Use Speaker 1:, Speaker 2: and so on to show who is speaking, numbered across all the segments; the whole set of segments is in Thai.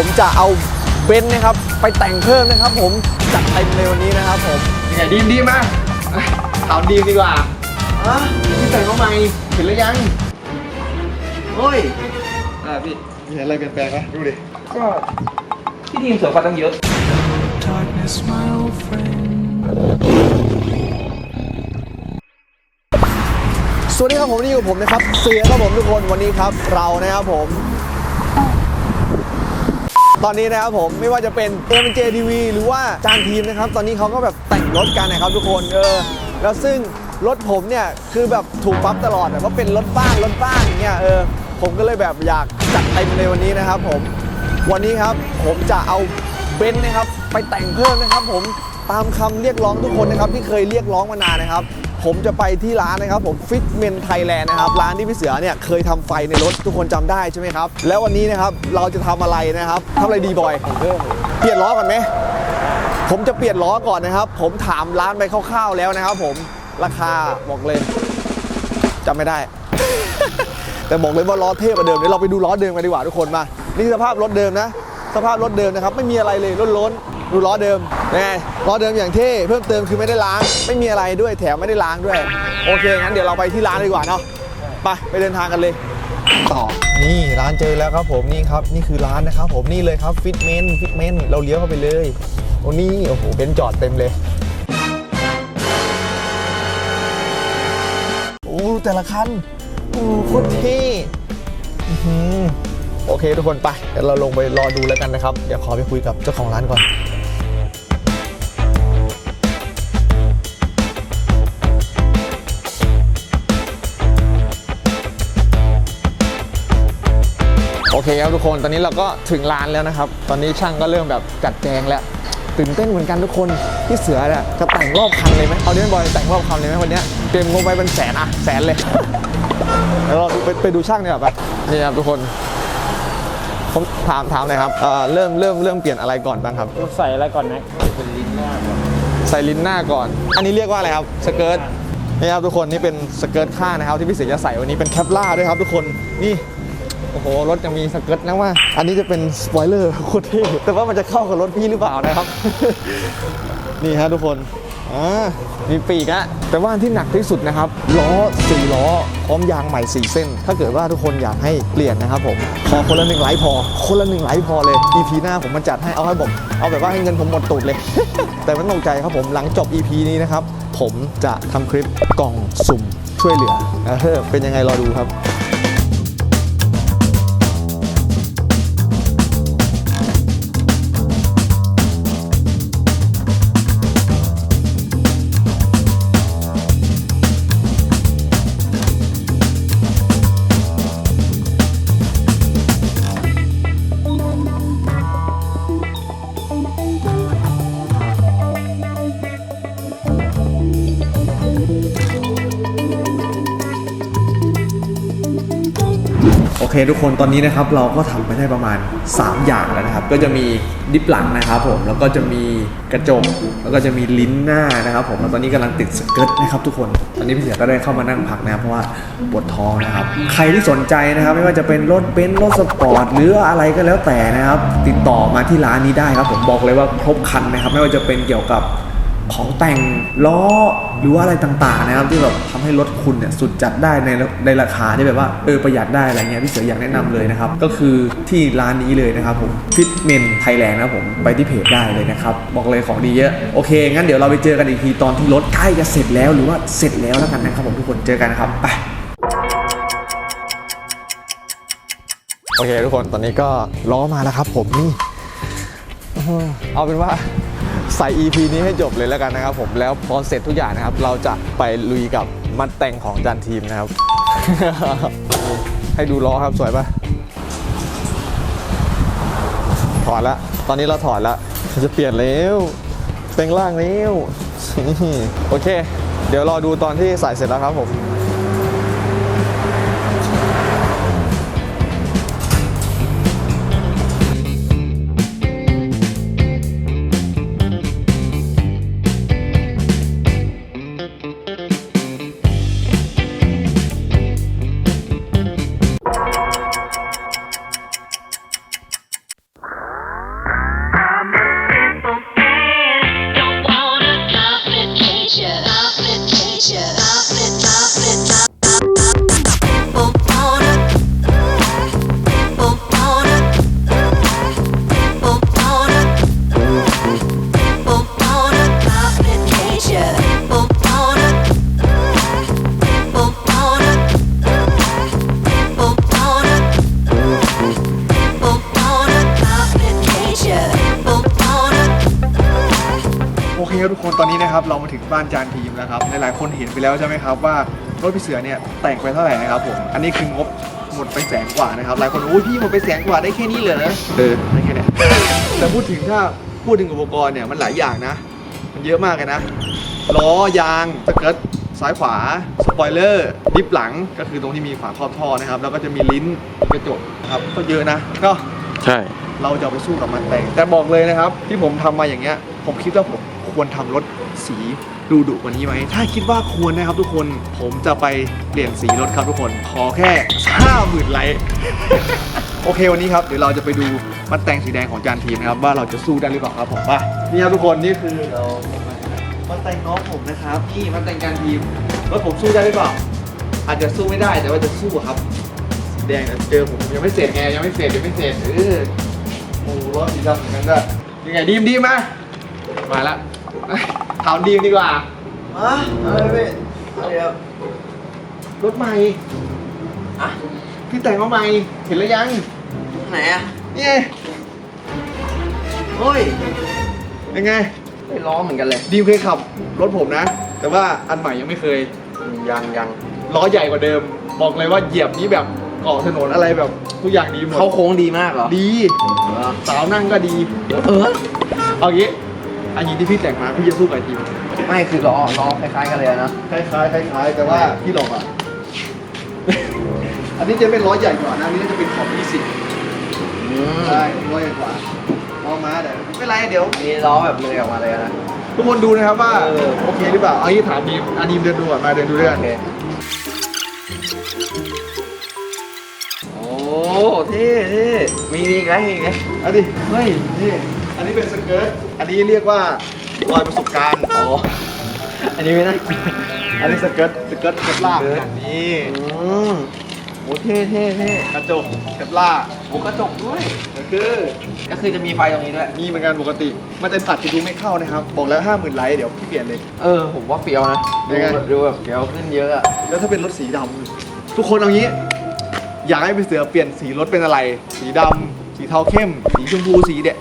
Speaker 1: ผมจะเอาเบนซ์นะครับ ไปแต่งเพิ่มนะครับ ผมจัดเต็มเลยวันนี้นะครับ ผม
Speaker 2: ยังไงดีมดีมาเอาดีมดีกว่าอะพี่แต่งมาใหม่เห็นหรือยังโอ้ยอ่าพี่
Speaker 3: มีอะไรเปลี่ยนแปลงไหมดูดิ
Speaker 2: ก็พี่ดีมสวยกว่าตั้งเยอะ
Speaker 1: สวัสดีครับผมนี่อยู่ผมนะครับเสือครับผมทุกคนวันนี้ครับ เรานะครับผม ตอนนี้นะครับผมไม่ว่าจะเป็น m j TV หรือว่าจานทีมนะครับ ตอนนี้เขาก็แบบแต่งรถกันนะครับทุกคนเออแล้วซึ่งรถผมเนี่ยคือแบบถูกปั๊บตลอดแต่ว่าเป็นรถบ้านรถบ้านอย่างเงี้ยเออผมก็เลยแบบอยากจัดเต็มในวันนี้นะครับผมวันนี้ครับผมจะเอาเบนซ์นะครับไปแต่งเพิ่มนะครับ ผมตามคำเรียกร้องทุกคนนะครับที่เคยเรียกร้องมานานนะครับ ผมจะไปที่ร้านนะครับผม Fitment Thailand นะครับร้านที่พี่เสือเนี่ยเคยทำไฟในรถทุกคนจำได้ใช่ไหมครับ แล้ววันนี้นะครับเราจะทำอะไรนะครับทำอะไรดีบอยเปลี่ยนล้อก่อนไหมผมจะเปลี่ยนล้อก่อนนะครับ ผมถามร้านไปคร่าวๆแล้วนะครับผมราคาบอกเลยจำไม่ได้ แต่บอกเลยว่าล้อเทพกว่าเดิมเดี๋ยวเราไปดูล้อเดิมกันดีกว่าทุกคนมา นี่สภาพรถเดิมนะ สภาพรถเดิมนะครับ ไม่มีอะไรเลยล้น ดูล้อเดิมยังไงล้อเดิมอย่างเท่เพิ่มเติมคือไม่ได้ล้าง ไม่มีอะไรด้วยแถมไม่ได้ล้างด้วย โอเคงั้นเดี๋ยวเราไปที่ร้านดีกว่าเนาะไปไปเดินทางกันเลยต่อนี่ร้านเจอแล้วครับผมนี่ครับนี่คือร้านนะครับผมนี่เลยครับฟิตเมนฟิตเมนเราเลี้ยวเข้าไปเลยโอ้นี่โอ้โหเบนซ์จอดเต็มเลยโอ้แต่ละคันโอ้โคตรเท่อื้อหือโอเคทุกคนไปเดี๋ยวเราลงไปรอดูแล้วกันนะครับ เดี๋ยวขอไปคุยกับเจ้าของร้านก่อน เคครับทุกคนตอนนี้เราก็ถึงร้านแล้วนะครับ ตอนนี้ช่างก็เริ่มแบบจัดแจงแล้วตื่นเต้นเหมือนกันทุกคนพี่เสือเนี่ยจะแต่งรอบคันเลยไหมเอาเดนบอยแต่งรอบคันเลยไหมวันเนี้ยเตรียมงบไปเป็นแสนอะแสนเลยเดี๋ยวเราไปไปดูช่างดีกว่าไปนี่ครับทุกคนผมถามถามเลยครับเอ่อเริ่มเริ่มเริ่มเปลี่ยนอะไรก่อนบ้างครับ
Speaker 4: ใส่อะไรก่อนนะ
Speaker 1: ใส่ลิ้นหน้าก่อน อันนี้เรียกว่าอะไรครับสเกิร์ตนี่ครับทุกคนนี่เป็นสเกิร์ตข้างนะครับที่พี่เสือจะใส่วันนี้เป็นแคปล่าด้วยครับทุกคนนี่โอ้โห รถยังมีสเกิร์ตนะว่า อันนี้จะเป็นสปอยเลอร์โคตรเท่แต่ว่ามันจะเข้ากับรถพี่หรือเปล่านะครับ นี่ฮะทุกคนอ่ามีปีกอะแต่ว่าที่หนักที่สุดนะครับ ล้อ4ล้อพร้อมยางใหม่4เส้น ถ้าเกิดว่าทุกคนอยากให้เปลี่ยนนะครับผมขอคนละหนึ่งไลค์พอ คนละหนึ่งไลค์พอเลย EP หน้าผมมาจัดให้เอาให้บอกเอาแบบว่าให้เงินผมหมดตูดเลย แต่ไม่ต้องใจครับผมหลังจบ EP นี้นะครับ ผมจะทำคลิปกล่องสุ่มช่วยเหลือเออเป็นยังไงรอดูครับ ทุกคนตอนนี้นะครับเราก็ทำไปได้ประมาณ 3 อย่างแล้วนะครับ ก็จะมีดิฟหลังนะครับผมแล้วก็จะมีกระจกแล้วก็จะมีลิ้นหน้านะครับ ผมแล้วตอนนี้กำลังติดสเกิร์ตนะครับทุกคนตอนนี้พี่เสียก็ได้เข้ามานั่งพักนะครับเพราะว่าปวดท้องนะครับ ใครที่สนใจนะครับ ไม่ว่าจะเป็นรถเบนซ์รถสปอร์ตหรืออะไรก็แล้วแต่นะครับ ติดต่อมาที่ร้านนี้ได้ครับ ผมบอกเลยว่าครบครันนะครับ ไม่ว่าจะเป็นเกี่ยวกับ ของแต่งล้อหรือว่าอะไรต่างๆนะครับที่แบบทำให้รถคุณเนี่ยสุดจัดได้ในในราคาที่แบบว่าเออประหยัดได้อะไรเงี้ยพี่เสืออยากแนะนำเลยนะครับ ก็คือที่ร้านนี้เลยนะครับผมฟิตเมนไทยแลนด์นะครับผมไปที่เพจได้เลยนะครับ บอกเลยของดีเยอะ โอเค งั้นเดี๋ยวเราไปเจอกันอีกทีตอนที่รถใกล้จะเสร็จแล้วหรือว่าเสร็จแล้วแล้วกันนะครับผมทุกคนเจอกันนะครับไปโอเคทุกคนตอนนี้ก็ล้อมาแล้วครับ ผมนี่เอาเป็นว่า ใส่ EP นี้ให้จบเลยแล้วกันนะครับผมแล้วพอเสร็จทุกอย่างนะครับ เราจะไปลุยกับมัดแต่งของจานทีมนะครับ ให้ดูล้อครับสวยปะถอดล้วตอนนี้เราถอดล้วจะเปลี่ยนแล้วแปลงร่างแล้วโอเค เดี๋ยวรอดูตอนที่ใส่เสร็จแล้วครับผม ครับทุกคนตอนนี้นะครับเรามาถึงบ้านจานทีมแล้วครับหลายๆคนเห็นไปแล้วใช่ไหมครับว่ารถพี่เสือเนี่ยแต่งไปเท่าไหร่นะครับผมอันนี้คืองบหมดไปแสนกว่านะครับหลายคนโอ้ยพี่หมดไปแสนกว่าได้แค่นี้เหรอเออได้แค่เนี้ยแต่พูดถึงถ้าพูดถึงอุปกรณ์เนี่ยมันหลายอย่างนะ มันเยอะมากเลยนะล้อยางสเกิร์ตซ้ายขวาสปอยเลอร์ดิฟหลังก็คือตรงที่มีฝาครอบท่อนะครับแล้วก็จะมีลิ้นกระจกนะครับก็เยอะนะก็
Speaker 3: ใช่
Speaker 1: เราจะเอาไปสู้กับมันแต่งแต่บอกเลยนะครับ ที่ผมทำมาอย่างเงี้ย ผมคิดว่าผม ควรทำรถสีดูดุกว่านี้ไหม ถ้าคิดว่าควรนะครับทุกคน ผมจะไปเปลี่ยนสีรถครับทุกคน ขอแค่ห้าหมื่นไลค์ โอเควันนี้ครับ เดี๋ยวเราจะไปดูมันแต่งสีแดงของจานทีมนะครับ ว่าเราจะสู้ได้หรือเปล่าครับผมป่ะนี่ครับทุกคนนี่คือเรามันแต่งน้องผมนะครับนี่มันแต่งจานทีมรถผมสู้ได้หรือเปล่า อาจจะสู้ไม่ได้แต่ว่าจะสู้ครับสีแดงนี่ยเจอผมยังไม่เสร็จไงยังไม่เสร็จยังไม่เสร็จเออโอ้รถสีดำเหมือนกันด้วยยังไงดีมดีมมามาละ ถามดีมดีกว่า
Speaker 2: อะอะไรพี่อะไรครับ
Speaker 1: รถใหม่
Speaker 2: อะ
Speaker 1: พี่แต่งมาใหม่ เห็นแล้วยัง
Speaker 2: ไหนอะ
Speaker 1: นี่ไง
Speaker 2: เฮ้ย
Speaker 1: ยังไง
Speaker 2: ไม่ล้อเหมือนกันเลย
Speaker 1: ดีมเคยขับรถผมนะ แต่ว่าอันใหม่ยังไม่เคย
Speaker 2: ยังยัง
Speaker 1: ล้อใหญ่กว่าเดิม บอกเลยว่าเหยียบนี้แบบเกาะถนนอะไรแบบทุกอย่างดีหมด
Speaker 2: เขาโค้งดีมากเหรอ
Speaker 1: ดี
Speaker 2: เหรอ
Speaker 1: สาวนั่งก็ดี
Speaker 2: เออ
Speaker 1: เอางี้ อันนี้ที่พี่แต่งมาพี่จะสู้กับทีม
Speaker 2: ไม่คือล้อล้อคล้ายๆกันเลยนะ
Speaker 1: คล้ายๆคล้ายๆแต่ว่าพี่หลอกอะ อันนี้จะเป็นล้อใหญ่กว่านะอันนี้น่าจะเป็นขอบ20
Speaker 2: อืม
Speaker 1: ใช่ร้อยกว่าเอามาแต่ไม่เป็นไรเดี๋ยว
Speaker 2: มีล้อแบบเลยออกมาเลยนะ
Speaker 1: ทุกคนดูนะครับว่า
Speaker 2: เออ
Speaker 1: โอเคหรือเปล่าเอางี้ถามดีมอันดีมเดินดูก่อนมาเดินดูด้วย
Speaker 2: โอ
Speaker 1: กัน
Speaker 2: เคโอ้เท่เท่มีมีอีกไหมมีอีกไหม
Speaker 1: อันนี้เฮ้ยนี่ อันนี้เป็นสเกิร์ต อันนี้เรียกว่ารอยประสบการณ์
Speaker 2: อ๋อ อันนี้ไม่ได้
Speaker 1: อันนี้สเกิร์ต สเกิร์ตเกปล่าอย่างนี้
Speaker 2: อืมโอ้เท่เท่เท่
Speaker 1: กระจกเกปล่า
Speaker 2: โอ้กระจกด้วย
Speaker 1: ก็คือ
Speaker 2: ก็คือจะมีไฟตรงนี้ด้วย
Speaker 1: มีเหมือนกันปกติ มันจะตัดจะดูไม่เข้านะครับ บอกแล้วห้าหมื่นไลค์เดี๋ยวพี่เปลี่ยนเลย
Speaker 2: เออ ผมว่าเฟี้ยวนะดู
Speaker 1: ยังไง
Speaker 2: แบบดูแบบเฟี้ยวขึ้นเยอะอะ
Speaker 1: แล้วถ้าเป็นรถสีดำทุกคนเอางี้ อยากให้พี่เสือเปลี่ยนสีรถเป็นอะไร สีดำ สีเทาเข้ม สีชมพูสีเด็ด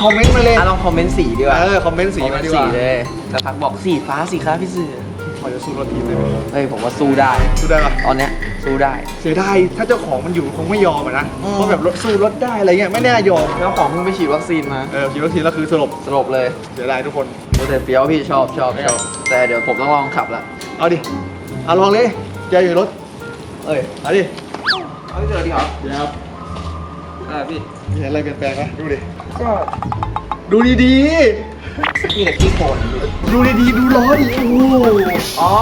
Speaker 1: คอมเมนต์มาเลย
Speaker 2: อะลองคอมเมนต์สีดีกว่า
Speaker 1: เออคอมเมนต์สี
Speaker 2: คอมเม
Speaker 1: มานดี
Speaker 2: ต์
Speaker 1: ก
Speaker 2: สี
Speaker 1: ว่า
Speaker 2: เลยแล้วพักบอกสีฟ้าสีฟ้าพี่เสือ
Speaker 1: พอจะสู้รถทีมได้ไหม
Speaker 2: เฮ้ยผมว่าสู้ได้
Speaker 1: สู้ได้ปะ
Speaker 2: ตอนเนี้ยสู้ได้
Speaker 1: เสียดายถ้าเจ้าของมันอยู่คงไม่ยอมอะนะ
Speaker 2: อืม
Speaker 1: เพราะแบบรถสู้รถได้อะไรเงี้ยไม่น่ายอม
Speaker 2: แล้วของเพิ่งไปฉีดวัคซีนมา
Speaker 1: เออขี่รถทีแล้วคือสลบ
Speaker 2: สลบเลย
Speaker 1: เสียดายทุกคน
Speaker 2: โอ้แต่เฟี้ยวพี่ชอบชอบชอบแต่เดี๋ยวผมต้องลองขับละ
Speaker 1: เอาดิเอาลองเลยแกอยู่รถ
Speaker 2: เอ้ย
Speaker 1: เอาดิ
Speaker 2: เอาพี่เสือดีเหรอ
Speaker 1: เดี๋ยวครับ
Speaker 2: อ่าพี่
Speaker 1: มีอะไรเปลี่ยนแปลงไหมดูดิ
Speaker 2: ก็
Speaker 1: ดูดี
Speaker 2: นี่แหละขี้โคลน
Speaker 1: ๆดูดีๆ ดูล้อดิโอ้โห
Speaker 2: อ๋อ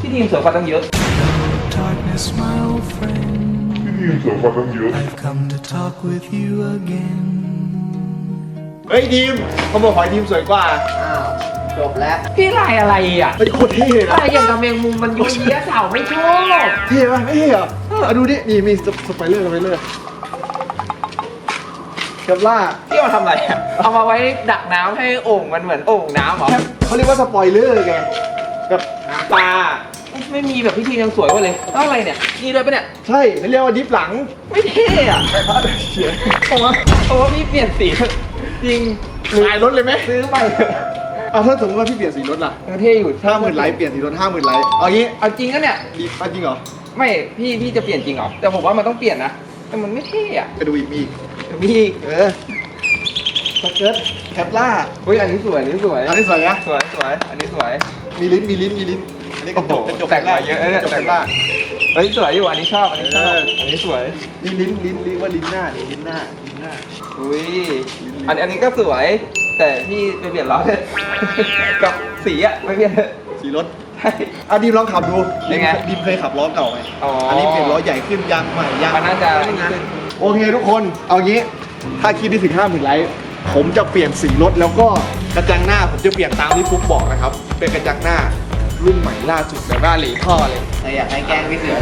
Speaker 2: พี่ทีมสวยกว่าตั้งเยอะ
Speaker 4: Darkness, my old friend. I've come to talk with you again.
Speaker 1: เฮ้ยทีมเขาบอกขอให้ทีมสวยกว่า
Speaker 2: อ้าวจบแล้ว
Speaker 5: พี่ลายอะไรอะ
Speaker 1: เฮ้ยโคตรเท่เลยนะ
Speaker 5: ลายอย่างกับแมงมุมมันยุ่ยเยี้ยสาวไม่ชอบ
Speaker 1: เท่ป่ะไม่เท่เหรอ เอาดูดินี่มีสสไปเลอร์สไปเลอร์เกปล่า
Speaker 5: พี่เอาทำอะไรอะเอามาไว้ดักน้ำให้โอ่งมันเหมือนโอ่งน้ำเหรอ
Speaker 1: เขาเรียกว่าสปอยเลอร์ไงแบบปลา
Speaker 5: ไม่มีแบบพี่ทียังสวยกว่าเลยแล้วอะไรเนี่ยนี่ด้วยปะเนี่ย
Speaker 1: ใช่เขาเรียกว่าดิฟหลัง
Speaker 5: ไม่เท่อะ
Speaker 1: เฉีย
Speaker 5: เพราะว่าเพราะว่าพี่เปลี่ยนสีจริง
Speaker 1: ขายรถเลยไหม
Speaker 5: ซื้อไป
Speaker 1: เอาถ้าสมมติว่าพี่เปลี่ยนสีรถล่ะ
Speaker 5: มันเท่อยู่
Speaker 1: ห้าหมื่นไลค์เปลี่ยนสีรถห้าหมื่นไลค์เอางี้
Speaker 5: เอาจริงก็เนี่ย
Speaker 1: ดีเอาจริงเหรอ
Speaker 5: ไม่พี่พี่จะเปลี่ยนจริงเหรอแต่ผมว่ามันต้องเปลี่ยนนะแต่มันไม่เท่อะ
Speaker 1: ไปดูอีกมีอีก
Speaker 5: มีอีก
Speaker 1: เออสเกิร์ตแคปล่า
Speaker 5: เฮ้ยอันนี้สวยอันนี้สวย
Speaker 1: อันนี้สวยนะ
Speaker 5: สวยสวยอันนี้สวย
Speaker 1: มีลิ้นมีลิ้นมีลิ้นอันนี้กระจกกระจก
Speaker 5: แต่งมาเยอะนะเนี่ย
Speaker 1: กระจกแคปล่า
Speaker 5: เฮ้ยสวยอยู่อันนี้ชอบอันนี้ชอบ
Speaker 1: เออ
Speaker 5: อันนี้สวย
Speaker 1: นี่ลิ้นลิ้นลิ้นว่าลิ้นหน้านี่ลิ้นหน้าลิ้นหน้า
Speaker 5: อุ้ยอันอันนี้ก็สวย แต่พี่ไปเปลี่ยนล้อเลยกับสีอะไม่เปลี่ยนเลย
Speaker 1: สีรถ
Speaker 5: ใช่
Speaker 1: อะดีมลองขับดู
Speaker 5: เป็นไง
Speaker 1: ดีมเคยขับล้อเก่าไหม
Speaker 5: อ๋ออั
Speaker 1: นนี้เปลี่ยนล้อใหญ่ขึ้นยางใหม่ยาง
Speaker 5: มันน่าจะ
Speaker 1: โอเคทุกคน เอางี้ ถ้าคิดได้ถึงห้าหมื่นไลค์ ผมจะเปลี่ยนสีรถแล้วก็กระจังหน้าผมจะเปลี่ยนตามที่ฟุกบอกนะครับ เป็นกระจังหน้ารุ่นใหม่ล่าสุดแบบว่าหลีท่อเลย
Speaker 2: แต่อยากให้แกล้งพี่เสือ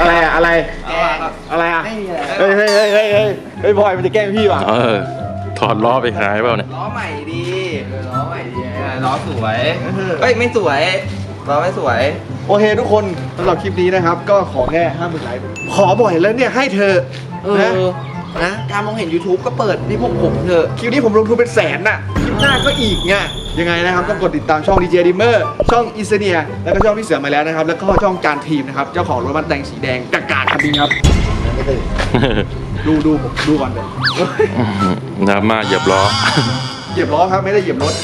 Speaker 1: อะไรอะอะไร
Speaker 2: แกล้ง
Speaker 1: อะไรอะ
Speaker 2: ไม่มีอะไร
Speaker 1: เฮ้ยเฮ้ยเฮ้ยเฮ้ยเฮ้ยเฮ้ยบอยมันจะแกล้งพี่ว่ะ
Speaker 3: เออ ถอดล้อไปขายเปล่าเนี่ย
Speaker 2: ล้อใหม่ดีเออล้อใหม่ดีอะล้อสวย
Speaker 1: เออ
Speaker 2: เอ้ยไม่สวย ล้อไม่สวย
Speaker 1: โอเคทุกคนสำหรับคลิปนี้นะครับ ก็ขอแค่ห้าหมื่นไลค์ขอบ่อยแล้วเนี่ยให้เธอ
Speaker 2: เออ
Speaker 1: นะนะ การมองเห็น YouTube ก็เปิดที่พวกผมเถอะ คลิปนี้ผมลงทุนเป็นแสนน่ะคลิปหน้าก็อีกไงยังไงนะครับต้องกดติดตามช่อง DJ d i m e r ช่องอินเนียแล้วก็ช่องพี่เสือมาแล้วนะครับ แล้วก็ช่องการทีมนะครับ เจ้าของรถบัสแต่งสีแดงกากาคันนี้ครับดูดูผมดูก่อนเลย
Speaker 3: น้ำมาเหยียบล้อ
Speaker 1: เหยียบล้อครับไม่ได้เหยียบรถ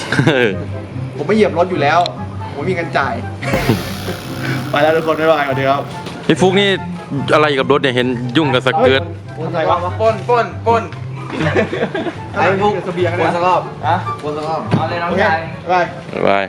Speaker 1: ผมไม่เหยียบรถอยู่แล้ว ผมมีเงินจ่าย ไปแล้วทุกคนบ๊ายบายสวัสดีครับ
Speaker 3: พี่ฟุกนี่อะไรกับรถเนี่ยเห็นยุ่งกับสเกิร์ต
Speaker 1: คนไทยวะ
Speaker 5: ปล้นปล้นปล้น
Speaker 1: ไอ้พวกเสบียง
Speaker 5: ปล้
Speaker 1: เนี่
Speaker 5: น
Speaker 1: ย
Speaker 5: สักรอบอะปล้นสักรอบเอาเลยน้อง
Speaker 1: โอเค
Speaker 5: ชาย
Speaker 1: ไป
Speaker 3: บ๊ายบาย